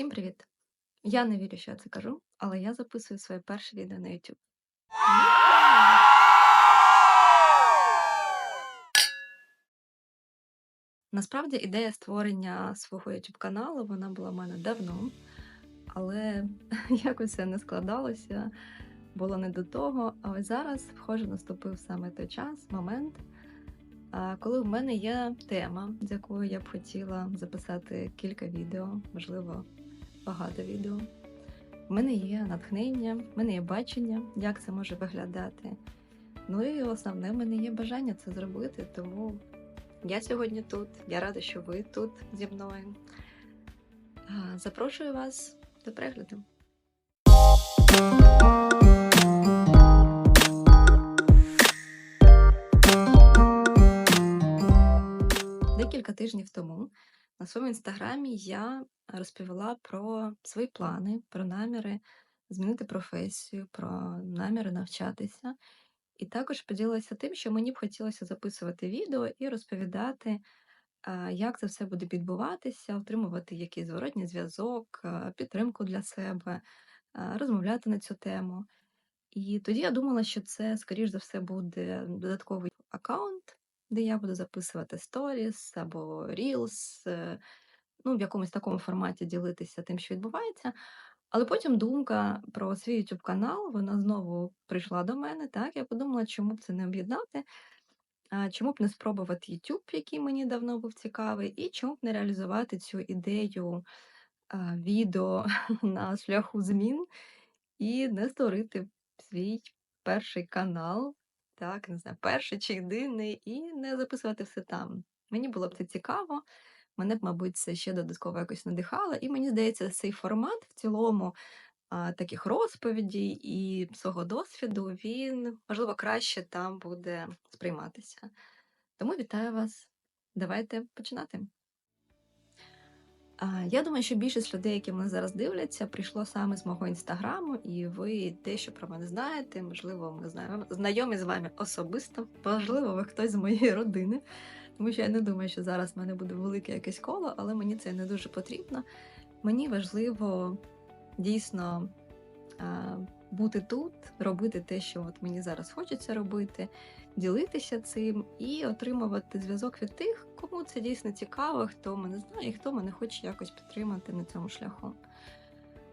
Всім привіт! Я не вірю, що я це кажу, але я записую своє перше відео на YouTube. Насправді ідея створення свого YouTube каналу вона була в мене давно, але якось це не складалося, було не до того. А ось зараз, схоже, наступив саме той час, момент, коли в мене є тема, з якою я б хотіла записати кілька відео, можливо, багато відео. В мене є натхнення, в мене є бачення, як це може виглядати. Ну і основне, в мене є бажання це зробити, тому я сьогодні тут. Я рада, що ви тут зі мною. Запрошую вас до перегляду. Декілька тижнів тому на своєму інстаграмі я розповіла про свої плани, про наміри змінити професію, про наміри навчатися. І також поділилася тим, що мені б хотілося записувати відео і розповідати, як це все буде відбуватися, отримувати якийсь зворотній зв'язок, підтримку для себе, розмовляти на цю тему. І тоді я думала, що це, скоріш за все, буде додатковий аккаунт, де я буду записувати сторіс або Reels, е, ну, в якомусь такому форматі ділитися тим, що відбувається. Але потім думка про свій YouTube канал, вона знову прийшла до мене. Так, я подумала, чому б це не об'єднати, чому б не спробувати YouTube, який мені давно був цікавий, і чому б не реалізувати цю ідею відео на шляху змін і не створити свій перший канал, так, не знаю, перший чи єдиний, і не записувати все там. Мені було б це цікаво, мене б, мабуть, це ще додатково якось надихало, і мені здається, цей формат в цілому а, таких розповідей і свого досвіду, він, можливо, краще там буде сприйматися. Тому вітаю вас. Давайте починати. Я думаю, що більшість людей, які мене зараз дивляться, прийшло саме з мого інстаграму, і ви дещо про мене знаєте. Можливо, ми знаємо знайомі з вами особисто, можливо, ви хтось з моєї родини, тому що я не думаю, що зараз в мене буде велике якесь коло, але мені це не дуже потрібно. Мені важливо дійсно бути тут, робити те, що от мені зараз хочеться робити, ділитися цим і отримувати зв'язок від тих, кому це дійсно цікаво, хто мене знає, і хто мене хоче якось підтримати на цьому шляху.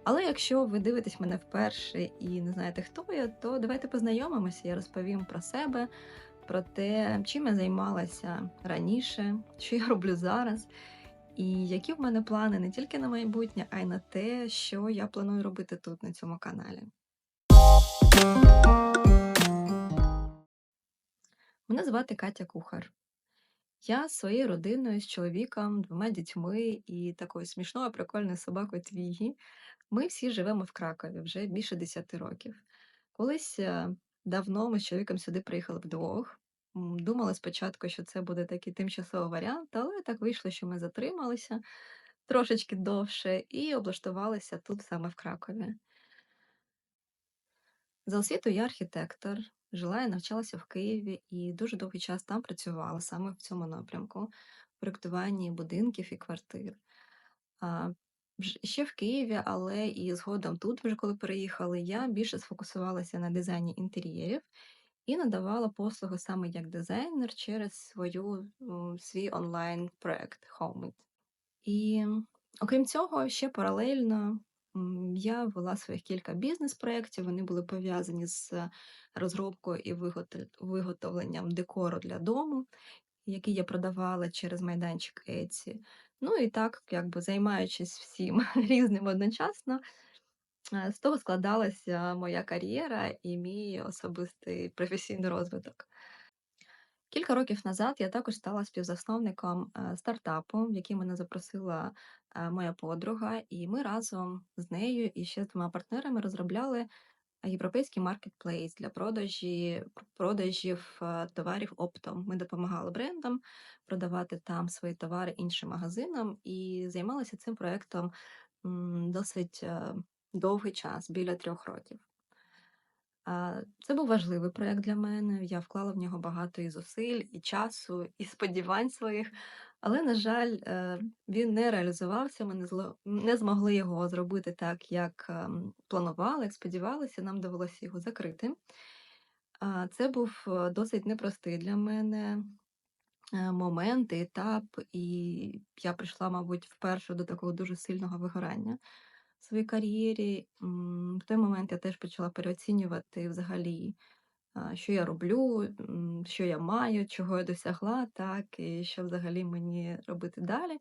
Але якщо ви дивитесь мене вперше і не знаєте, хто я, то давайте познайомимося, я розповім про себе, про те, чим я займалася раніше, що я роблю зараз, і які в мене плани не тільки на майбутнє, а й на те, що я планую робити тут, на цьому каналі. Мене звати Катя Кухар. Я своєю родиною, з чоловіком, двома дітьми і такою смішною, прикольною собакою Твігі. Ми всі живемо в Кракові вже більше 10 років. Колись е, давно ми з чоловіком сюди приїхали вдвох. М, Думали спочатку, що це буде такий тимчасовий варіант, але так вийшло, що ми затрималися трошечки довше і облаштувалися тут саме в Кракові. За освітою я архітектор, жила і навчалася в Києві і дуже довгий час там працювала саме в цьому напрямку, в проєктуванні будинків і квартир. А, ще в Києві, але і згодом тут, вже коли переїхали, я більше сфокусувалася на дизайні інтер'єрів і надавала послуги саме як дизайнер через свою, свій онлайн-проект Homemade. І окрім цього, ще паралельно я вела своїх кілька бізнес-проєктів. Вони були пов'язані з розробкою і виготовленням декору для дому, який я продавала через майданчик Etsy. Ну і так, якби займаючись всім різним одночасно, е, з того складалася моя кар'єра і мій особистий професійний розвиток. Кілька років назад я також стала співзасновником е, стартапу, в який мене запросила е, моя подруга, і ми разом з нею і ще з двома партнерами розробляли європейський маркетплейс для продажі, продажів е, товарів оптом. Ми допомагали брендам продавати там свої товари іншим магазинам і займалися цим проектом досить довгий час, біля трьох років. Це був важливий проєкт для мене. Я вклала в нього багато і зусиль, і часу, і сподівань своїх. Але, на жаль, е, він не реалізувався. Ми не змогли його зробити так, як, ем, планували, як сподівалися. Нам довелося його закрити. Це був, е, досить непростий для мене, е, момент етап, і я прийшла, мабуть, вперше до такого дуже сильного вигорання своїй кар'єрі. В той момент я теж почала переоцінювати взагалі, що я роблю, що я маю, чого я досягла, так, і що взагалі мені робити далі.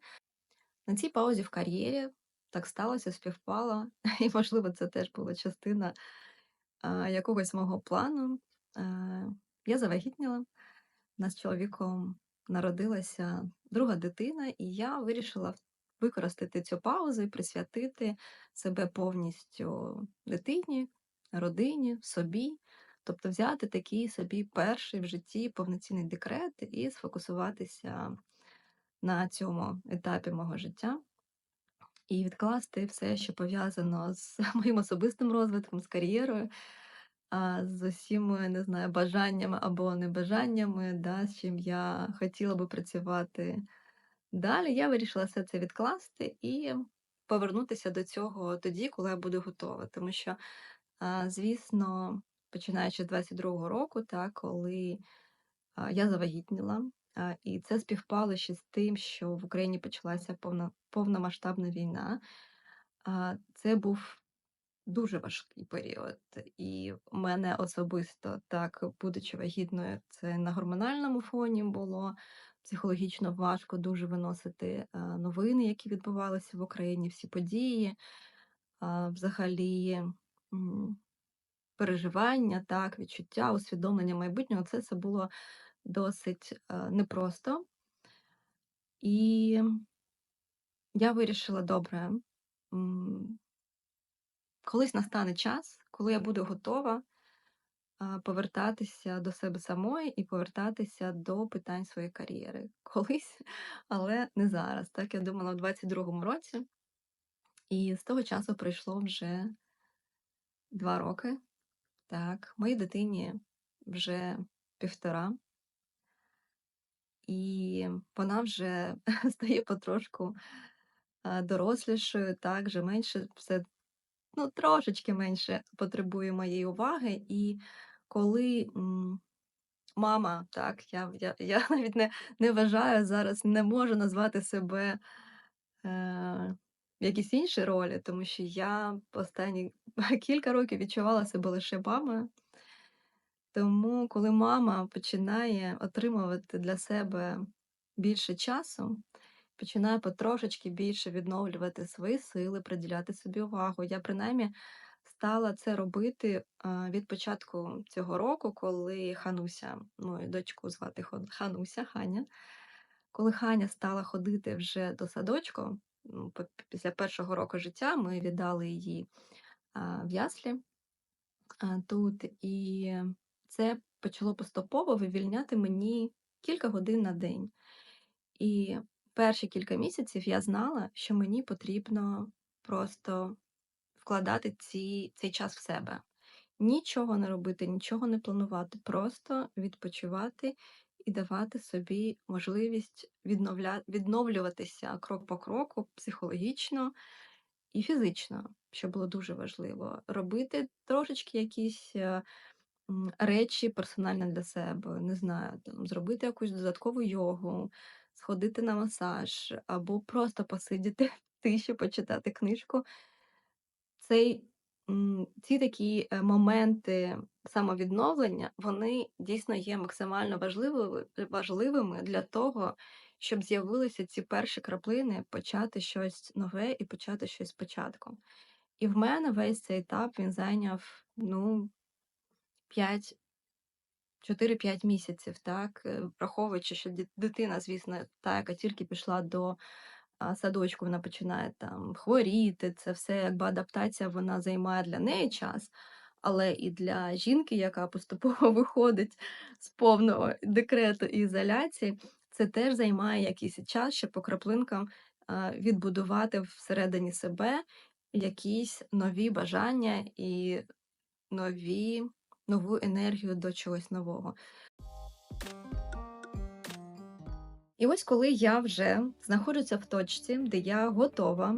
На цій паузі в кар'єрі так сталося, співпало, і, можливо, це теж була частина, якогось мого плану. Я завагітніла. У нас з чоловіком народилася друга дитина, і я вирішила використати цю паузу і присвятити себе повністю дитині, родині, собі. Тобто взяти такий собі перший в житті повноцінний декрет і сфокусуватися на цьому етапі мого життя. І відкласти все, що пов'язано з моїм особистим розвитком, з кар'єрою, з усіма, не знаю, бажаннями або небажаннями, да, з чим я хотіла би працювати далі. Я вирішила все це відкласти і повернутися до цього тоді, коли я буду готова. Тому що, звісно, починаючи з 22-го року, так, коли, я завагітніла, і це співпало ще з тим, що в Україні почалася повно повномасштабна війна. Це був Дуже важкий період, і в мене особисто так, будучи вагітною, це на гормональному фоні було психологічно важко дуже виносити новини, які відбувалися в Україні, всі події, взагалі переживання, так, відчуття, усвідомлення майбутнього. Це все було досить непросто. І я вирішила добре. Колись настане час, коли я буду готова повертатися до себе самої і повертатися до питань своєї кар'єри. Колись, але не зараз. Так я думала в 22-му році, і з того часу пройшло вже 2 роки. Так, моїй дитині вже півтора, і вона вже стає потрошку дорослішою, так, вже менше все ну, трошечки менше потребує моєї уваги. І коли, мама, так, я я я навіть не не вважаю зараз, не можу назвати себе, е, в якійсь іншій ролі, тому що я останні кілька років відчувала себе лише мамою. Тому, коли мама починає отримувати для себе більше часу, починає потрошечки більше відновлювати свої сили, приділяти собі увагу. Я принаймні стала це робити від початку цього року, коли Хануся, мою дочку звати Хануся, Ханя, коли Ханя стала ходити вже до садочку, після першого року життя ми віддали її в яслі тут, і це почало поступово вивільняти мені кілька годин на день. І перші кілька місяців я знала, що мені потрібно просто вкладати ці, цей час в себе. Нічого не робити, нічого не планувати, просто відпочивати і давати собі можливість відновля... відновлюватися крок по кроку психологічно і фізично, що було дуже важливо. Робити трошечки якісь е, речі персонально для себе, не знаю, там, зробити якусь додаткову йогу, сходити на масаж або просто посидіти тиші, почитати книжку. Цей, ці такі е, моменти самовідновлення, вони дійсно є максимально важливими, важливими для того, щоб з'явилися ці перші краплини, почати щось нове і почати щось спочатку. І в мене весь цей етап він зайняв ну 5 4-5 місяців, так, е, враховуючи, що дитина, звісно, та, яка тільки пішла до, садочку, вона починає там хворіти, це все якби адаптація, вона займає для неї час. Але і для жінки, яка поступово виходить з повного декрету і ізоляції, це теж займає якийсь час, щоб по краплинкам, відбудувати всередині себе якісь нові бажання і нові нову енергію до чогось нового. І ось коли я вже знаходжуся в точці, де я готова,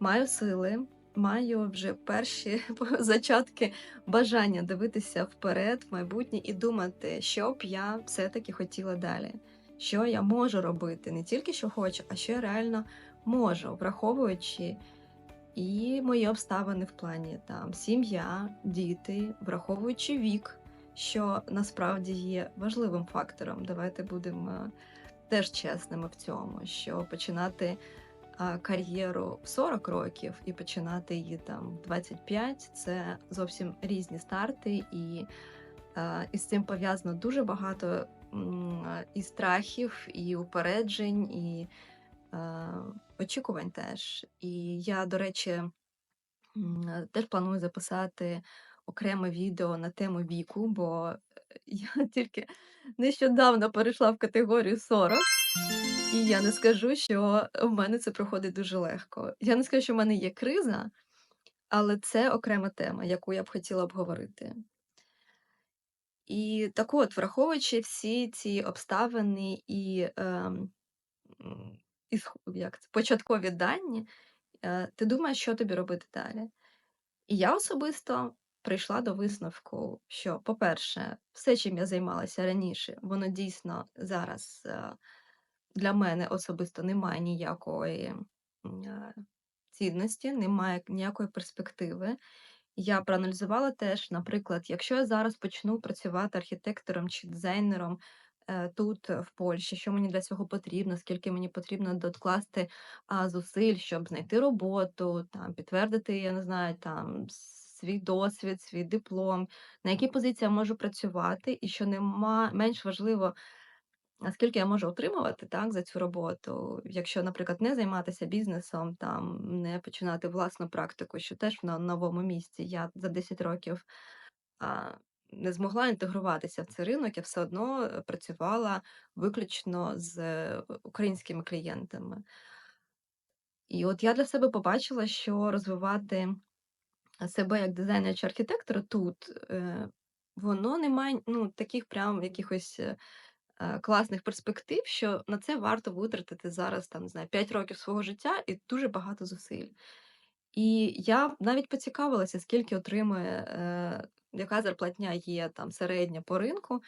маю сили, маю вже перші зачатки бажання дивитися вперед, в майбутнє і думати, що б я все-таки хотіла далі, що я можу робити, не тільки що хочу, а що я реально можу, враховуючи і мої обставини в плані там сім'я, діти, враховуючи вік, що насправді є важливим фактором. Давайте будемо теж чесними в цьому, що починати кар'єру в 40 років і починати її там в 25 це зовсім різні старти, і, і з цим пов'язано дуже багато і страхів, і упереджень, і очікувань теж. І я, до речі, теж планую записати окреме відео на тему віку, бо я тільки нещодавно перейшла в категорію 40. І я не скажу, що в мене це проходить дуже легко. Я не скажу, що в мене є криза, але це окрема тема, яку я б хотіла обговорити. І так от, враховуючи всі ці обставини і, ем, і як це, початкові дані, е, ти думаєш, що тобі робити далі? І я особисто прийшла до висновку, що, по-перше, все, чим я займалася раніше, воно дійсно зараз е, для мене особисто немає ніякої е, цінності, немає ніякої перспективи. Я проаналізувала теж, наприклад, якщо я зараз почну працювати архітектором чи дизайнером е, тут, в Польщі, що мені для цього потрібно, скільки мені потрібно докласти зусиль, щоб знайти роботу, там підтвердити, я не знаю, там свій досвід, свій диплом, на якій позиції я можу працювати, і що нема менш важливо а скільки я можу отримувати, так, за цю роботу, якщо, наприклад, не займатися бізнесом, там, не починати власну практику, що теж на новому місці. Я за 10 років, а, не змогла інтегруватися в цей ринок, я все одно, е, працювала виключно з, е, українськими клієнтами. І от я для себе побачила, що розвивати себе як дизайнера чи архітектора тут, е, воно не має, ну, таких прям якихось, е, класних перспектив, що на це варто витратити зараз, там, не знаю, 5 років свого життя і дуже багато зусиль. І я навіть поцікавилася, скільки отримує, е, яка зарплатня є там середня по ринку,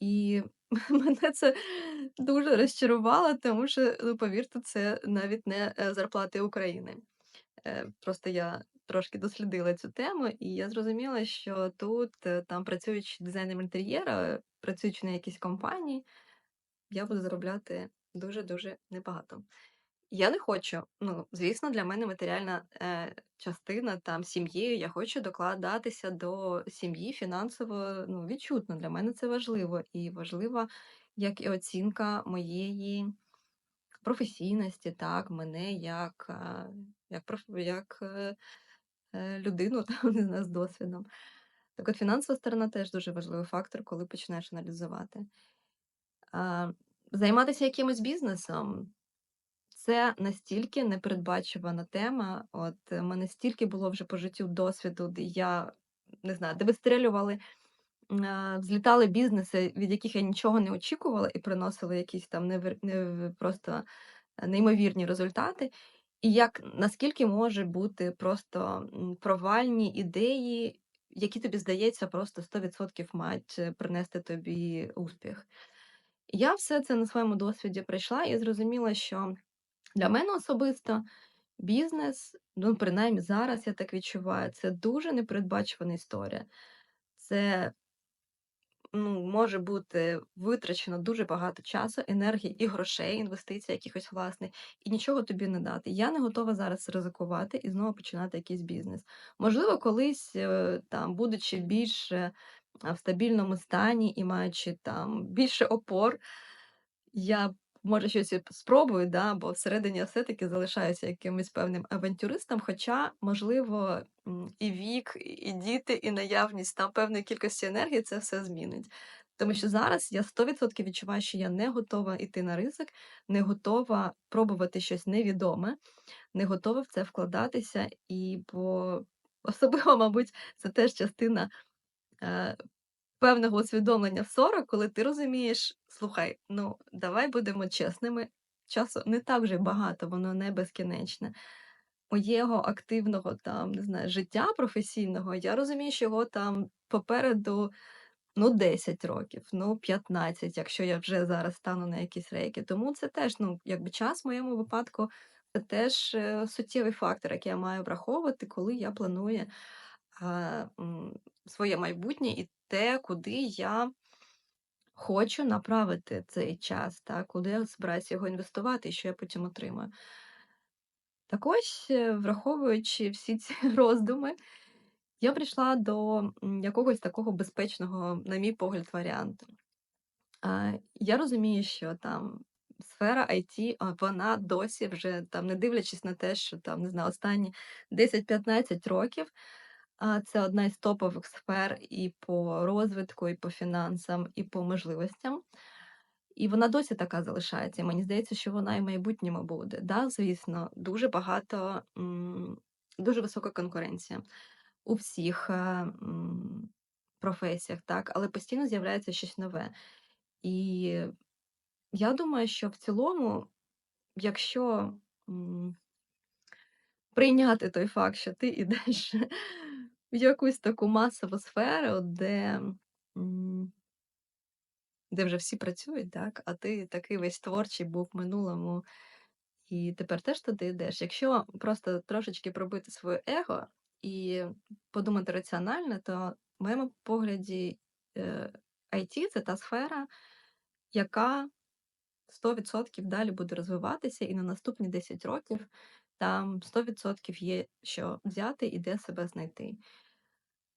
і мене це дуже розчарувало, тому що, ну, повірте, це навіть не, зарплати України. Просто я трошки дослідила цю тему, і я зрозуміла, що тут, е, там, працюючи дизайнером інтер'єра, працюючи на якійсь компанії, я буду заробляти дуже-дуже небагато. Я не хочу, ну, звісно, для мене матеріальна, е, частина, там, сім'єю, я хочу докладатися до сім'ї фінансово, ну, відчутно. Для мене це важливо. І важлива як і оцінка моєї професійності, так, мене як, а, як як, е, е, людину, там, не з досвідом. Так от фінансова сторона теж дуже важливий фактор, коли починаєш аналізувати. Займатися якимось бізнесом це настільки непередбачувана тема. От, е, в мене стільки було вже по життю досвіду, де я не знаю, де а, взлітали бізнеси, від яких я нічого не очікувала, і приносили якісь там нев просто е, неймовірні результати. І як наскільки може бути просто, провальні ідеї, які тобі здається, просто 100% мають, е, принести тобі успіх. Я все це на своєму досвіді пройшла і зрозуміла, що для мене особисто бізнес, ну, принаймні зараз я так відчуваю, це дуже непередбачувана історія. Це ну, може бути витрачено дуже багато часу, енергії і грошей, інвестицій якихось власних, і нічого тобі не дати. Я не готова зараз ризикувати і знову починати якийсь бізнес. Можливо, колись е, там, будучи більш в стабільному стані і маючи там більше опор, я може щось спробую, да, бо всередині я все-таки залишаюся якимось певним авантюристом. Хоча, можливо, і вік, і і діти, і наявність там певної кількості енергії це все змінить. Тому що зараз я 100% відчуваю, що я не готова йти на ризик, не готова пробувати щось невідоме, не готова в це вкладатися. І бо особливо, мабуть, це теж частина е, певного усвідомлення в 40, коли ти розумієш: слухай, ну давай будемо чесними, часу не так вже багато, воно не безкінечне. Моєго активного там, не знаю, життя професійного, я розумію, що його там попереду, ну, 10 років, ну, 15, якщо я вже зараз стану на якісь рейки. Тому це теж, ну, якби час в моєму випадку це теж, е, суттєвий фактор, який я маю враховувати, коли я планую, а, м, своє майбутнє і те, куди я хочу направити цей час, так, куди я збираюся його інвестувати і що я потім отримаю. Так ось, е, враховуючи всі ці роздуми, я прийшла до, якогось такого безпечного, на мій погляд, варіанту. Я розумію, що там сфера IT, вона досі вже там, не дивлячись на те, що там, не знаю, останні 10-15 років, а, це одна із топових сфер і по розвитку, і по фінансам, і по можливостям. І вона досі така залишається. І мені здається, що вона і в майбутньому буде. Да, звісно, дуже багато, дуже висока конкуренція у всіх, е, професіях, так, але постійно з'являється щось нове. І я думаю, що в цілому, якщо, прийняти той факт, що ти ідеш в якусь таку масову сферу, де, де вже всі працюють, так, а ти такий весь творчий був в минулому, і тепер теж туди йдеш. Якщо просто трошечки пробити своє его і подумати раціонально, то в моєму погляді, е, IT- це та сфера, яка 100 % далі буде розвиватися, і на наступні 10 років там 100 % є що взяти і де себе знайти.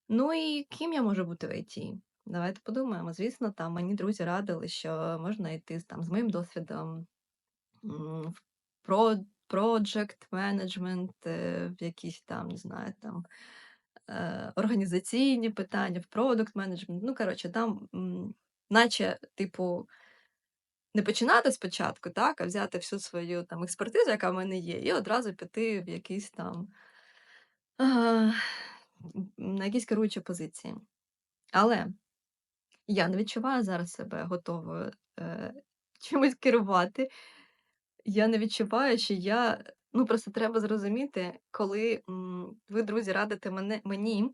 Ну і ким я можу бути в IT? Давайте подумаємо. Звісно, там мені друзі радили, що можна йти там з моїм досвідом, в project management, е, в якісь там, не знаю, там, е, організаційні питання, в product management. Ну, коротше, там, наче, типу не починати спочатку, так, а взяти всю свою там експертизу, яка в мене є, і одразу піти в якийсь там на якісь керуючі позиції. Але я не відчуваю зараз себе готовою, е, чимось керувати. Я не відчуваю, що я ну, просто треба зрозуміти, коли, м, ви, друзі, радите мене мені,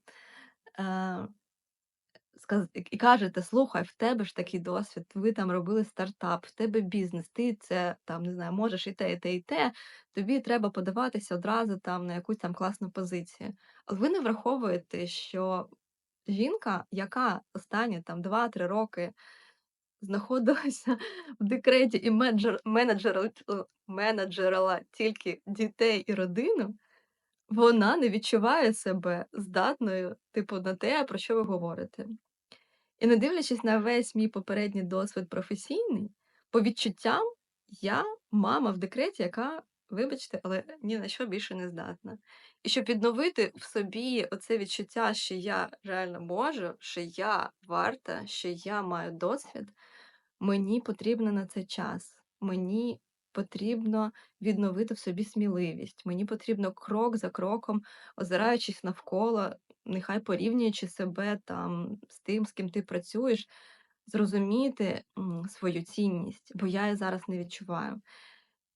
е і кажете: "Слухай, в тебе ж такий досвід, ви там робили стартап, в тебе бізнес, ти це там, не знаю, можеш і те, і те, і те, тобі треба подаватися одразу там на якусь там класну позицію". Але ви не враховуєте, що жінка, яка останні там 2-3 роки знаходилася в декреті і менеджер менеджер менеджерила тільки дітей і родину, вона не відчуває себе здатною, типу, на те, про що ви говорите. І не дивлячись на весь мій попередній досвід професійний, по відчуттям я мама в декреті, яка, вибачте, але ні на що більше не здатна. І щоб відновити в собі оце відчуття, що я реально можу, що я варта, що я маю досвід, мені потрібно на це час. Мені потрібно відновити в собі сміливість. Мені потрібно крок за кроком, озираючись навколо, нехай порівнюючи себе там з тим, з ким ти працюєш, зрозуміти, свою цінність, бо я її зараз не відчуваю.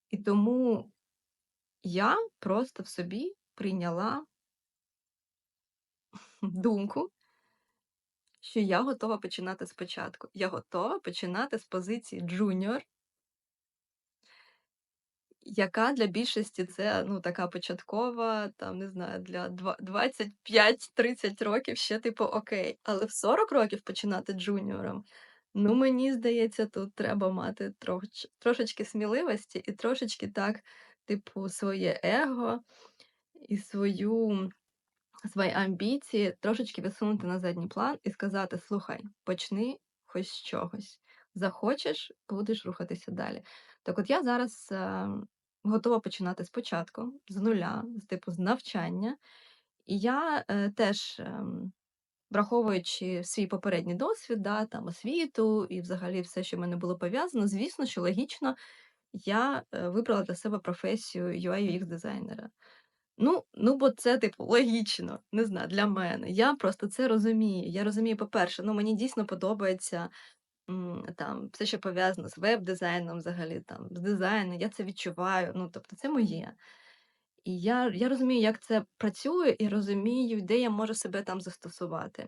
І тому я просто в собі прийняла думку що я готова починати спочатку. Я готова починати з позиції джуніор яка для більшості це, ну, така початкова, там, не знаю, для два 25-30 років ще, типу, окей. Але в 40 років починати джуніором, ну, мені здається, тут треба мати троч трошечки сміливості і трошечки так, типу, своє его і свою свої амбіції трошечки відсунути на задній план і сказати: "Слухай, почни хоч з чогось. Захочеш- будеш рухатися далі". Так от я зараз, е, готова починати спочатку, з нуля, з типу, з навчання. І я, е, теж, ем, враховуючи свій попередній досвід, да, там, освіту і взагалі все, що в мене було пов'язано, звісно, що логічно я, е, вибрала для себе професію UI/UX дизайнера. Ну ну, бо це, типу, логічно, не знаю, для мене. Я просто це розумію. Я розумію, по-перше, ну, мені дійсно подобається, там, все, що пов'язано з веб-дизайном, взагалі, там, з дизайном. Я це відчуваю, ну, тобто це моє. І я я розумію, як це працює, і розумію, де я можу себе там застосувати.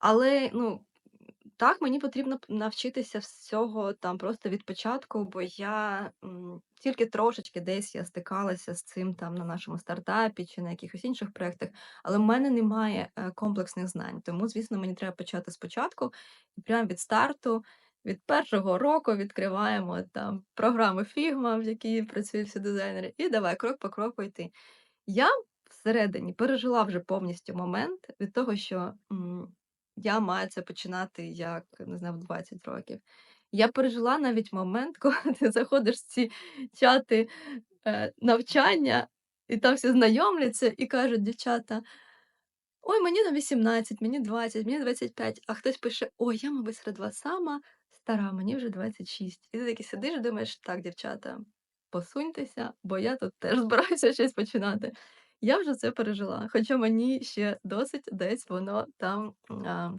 Але, ну, так, мені потрібно навчитися всього там просто від початку, бо я, м, тільки трошечки десь я стикалася з цим там на нашому стартапі чи на якихось інших проєктах, але в мене немає, е, комплексних знань. Тому, звісно, мені треба почати спочатку і прямо від старту, від першого року відкриваємо там програму Figma, в якій працюють всі дизайнери, і давай крок по кроку йти. Я всередині пережила вже повністю момент від того, що, м, я маю це починати як, не знаю, в 20 років. Я пережила навіть момент, коли ти заходиш в ці чати, е, навчання, і там всі знайомляться і кажуть дівчата: "Ой, мені там 18, мені 20, мені 25". А хтось пише: "Ой, я, мабуть, серед вас сама стара, мені вже 26". І ти такий сидиш і думаєш: "Так, дівчата, посуньтеся, бо я тут теж збираюся щось починати". Я вже це пережила, хоча мені ще досить десь воно там, а,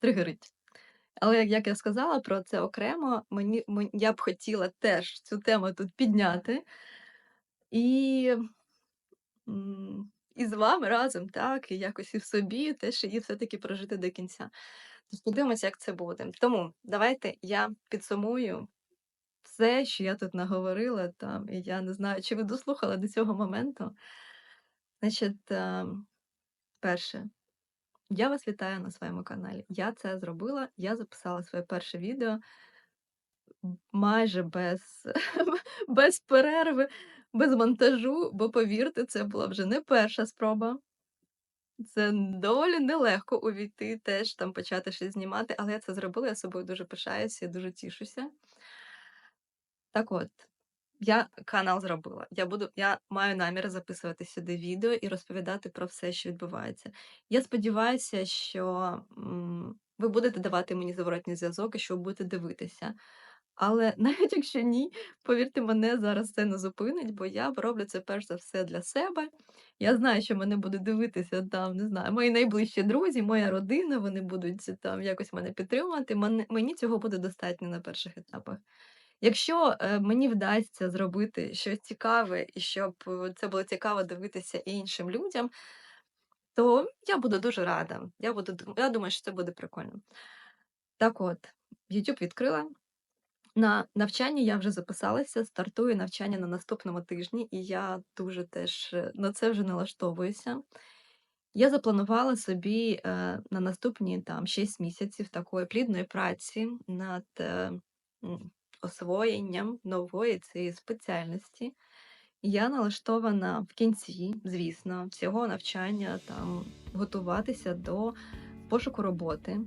тригерить. Але як я сказала про це окремо, мені мен я б хотіла теж цю тему тут підняти і і з вами разом, так, і якось і в собі теж її все-таки прожити до кінця. Подивимося, як це буде. Тому давайте я підсумую все, що я тут наговорила там, і я не знаю, чи ви дослухали до цього моменту. Значить, ем, перше, я вас вітаю на своєму каналі. Я це зробила, я записала своє перше відео майже без без перерви, без монтажу, бо повірте, це була вже не перша спроба. Це доволі нелегко увійти, теж там почати щось знімати, але я це зробила, я собою дуже пишаюся дуже тішуся. Так от, я канал зробила. Я буду я маю намір записувати сюди відео і розповідати про все, що відбувається. Я сподіваюся, що, м, ви будете давати мені зворотній зв'язок і що ви будете дивитися. Але навіть якщо ні, повірте, мене зараз це не зупинить, бо я роблю це перш за все для себе. Я знаю, що мене будуть дивитися там, не знаю, мої найближчі друзі, моя родина, вони будуть там якось мене підтримувати. Мені цього буде достатньо на перших етапах. Якщо, е, мені вдасться зробити щось цікаве і щоб, е, це було цікаво дивитися іншим людям, то я буду дуже рада. Я буду я думаю, що це буде прикольно. Так от, YouTube відкрила. На навчання я вже записалася, стартує навчання на наступному тижні, і я дуже теж, е, на це вже налаштовуюся. Я запланувала собі, на наступні там 6 місяців такої плідної праці над, освоєнням нової цієї спеціальності. Я налаштована в кінці, звісно, цього навчання там готуватися до пошуку роботи.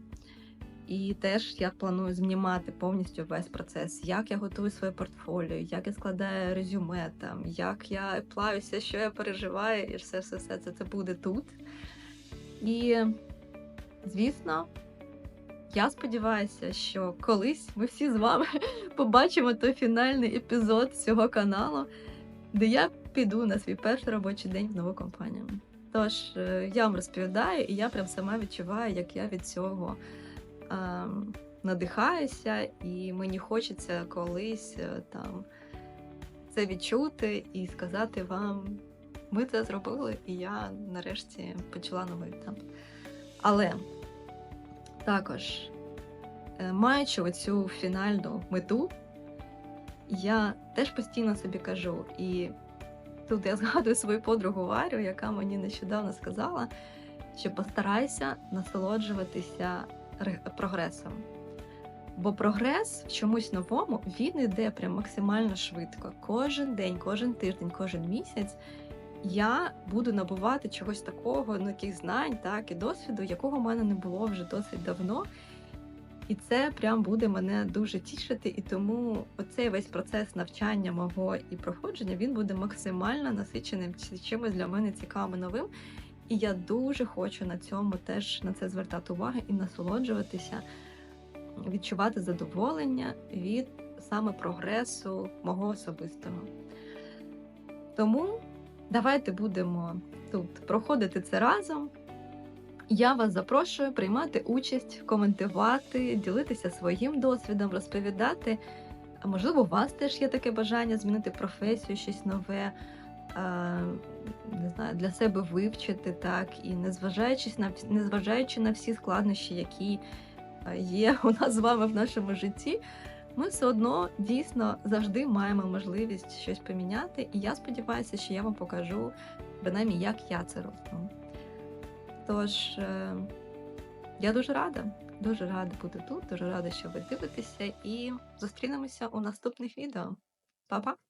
І теж я планую знімати повністю весь процес, як я готую своє портфоліо, як я складаю резюме, там, як я плаюся, що я переживаю, і все, все, все це, це буде тут. І, звісно, я сподіваюся, що колись ми всі з вами побачимо той фінальний епізод цього каналу, де я піду на свій перший робочий день в нову компанію. Тож, е, я вам розповідаю, і я прям сама відчуваю, як я від цього а, надихаюся, і мені хочеться колись е, там це відчути і сказати вам: ми це зробили, і я нарешті почала новий етап. Але також, е, маючи оцю фінальну мету, я теж постійно собі кажу, і тут я згадую свою подругу Варю, яка мені нещодавно сказала, що постарайся насолоджуватися прогресом. Бо прогрес в чомусь новому він йде прям максимально швидко. Кожен день, кожен тиждень, кожен місяць я буду набувати чогось такого, ну яких знань, так і досвіду, якого в мене не було вже досить давно. І це прям буде мене дуже тішити. І тому оцей весь процес навчання мого і проходження він буде максимально насиченим чимось для мене цікавим і новим. І я дуже хочу на цьому теж на це звертати увагу і насолоджуватися, відчувати задоволення від саме прогресу мого особистого. Тому Давайте будемо тут проходити це разом. Я вас запрошую приймати участь, коментувати, ділитися своїм досвідом, розповідати. Можливо, у вас теж є таке бажання змінити професію, щось нове, не знаю, для себе вивчити, так, і незважаючи на, незважаючи на всі складнощі, які є у нас з вами в нашому житті, ми все одно дійсно завжди маємо можливість щось поміняти. І я сподіваюся, що я вам покажу, принаймні, як я це роблю. Тож, е, я дуже рада, дуже рада бути тут, дуже рада, що ви дивитеся, і зустрінемося у наступних відео. Па-па!